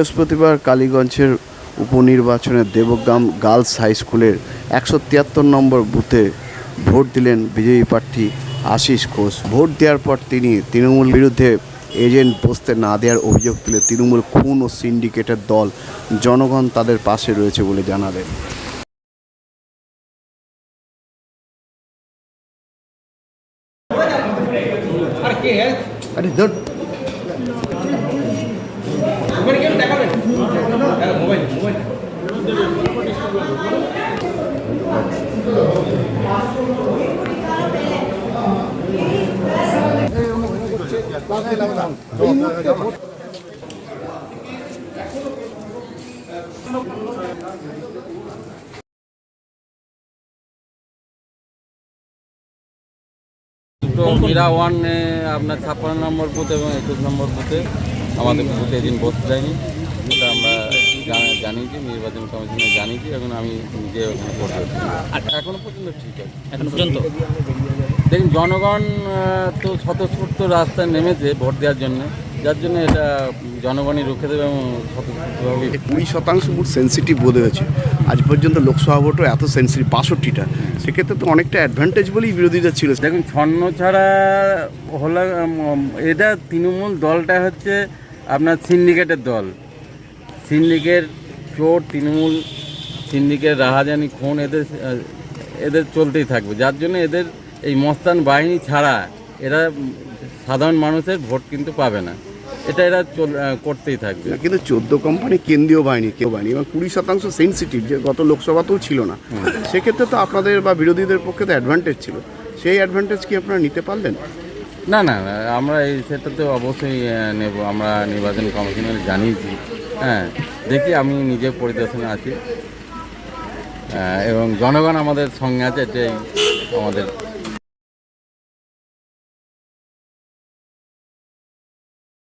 বৃহস্পতিবার কালীগঞ্জের উপনির্বাচনে Debagram girls high স্কুলের একশো তিয়াত্তর নম্বর বুথে ভোট দিলেন বিজয়ী প্রার্থী আশিস ঘোষ। ভোট দেওয়ার পর তিনি তৃণমূল বিরুদ্ধে এজেন্ট বসতে না দেওয়ার অভিযোগ তুলে তৃণমূল খুন ও সিন্ডিকেটের দল, জনগণ তাদের পাশে রয়েছে বলে জানালেন। আরে মীরা ওয়ানে আপনার ছাপ্পান্ন নম্বর বুথ এবং একুশ নম্বর বুথে আমাদের বুথে এদিন বসতে যায়নি আমরা জানিয়েছি নির্বাচন কমিশনে জানিয়েছি এখন আমি নিজে ওখানে ভোট দিচ্ছি। আর এখনও পর্যন্ত ঠিক আছে। এখন পর্যন্ত? দেখুন জনগণ তো স্বতঃস্ফূর্ত রাস্তায় নেমেছে ভোট দেওয়ার জন্য। যার জন্য এটা জনগণই রুখে দেবে এবং স্বতঃস্ফূর্তভাবে কুড়ি শতাংশ বুথ সেন্সিটিভ বোধ হয়েছে। আজ পর্যন্ত লোকসভা ভোটও এত সেন্সিটিভ বাষট্টিটা। সেক্ষেত্রে তো অনেকটা অ্যাডভান্টেজ বলেই বিরোধীরা ছিল। দেখুন ছন্ন ছাড়া হলো এটা তৃণমূল দলটা হচ্ছে আপনার সিন্ডিকেটের দল। সিন্ডিকেট চোর তৃণমূল সিন্ডিকেট রাহাজানি খুন এদের এদের চলতেই থাকবে। যার জন্য এদের এই মস্তান বাহিনী ছাড়া এরা সাধারণ মানুষের ভোট কিন্তু পাবে না। এটা এরা করতেই থাকবে। কিন্তু চোদ্দ কোম্পানি কেন্দ্রীয় বাহিনী কেউ বাহিনী এবং কুড়ি শতাংশ সেন্সিটিভ যে গত লোকসভাতেও ছিল না। সেক্ষেত্রে তো আপনাদের বা বিরোধীদের পক্ষে তো অ্যাডভান্টেজ ছিল। সেই অ্যাডভান্টেজ কি আপনারা নিতে পারলেন? না না না, আমরা এই সেটা তো অবশ্যই নেব। আমরা নির্বাচন কমিশনের জানিয়েছি। হ্যাঁ দেখি আমি নিজে পরিদর্শনে আছি। এবং জনগণ আমাদের সঙ্গে আছে এটাই আমাদের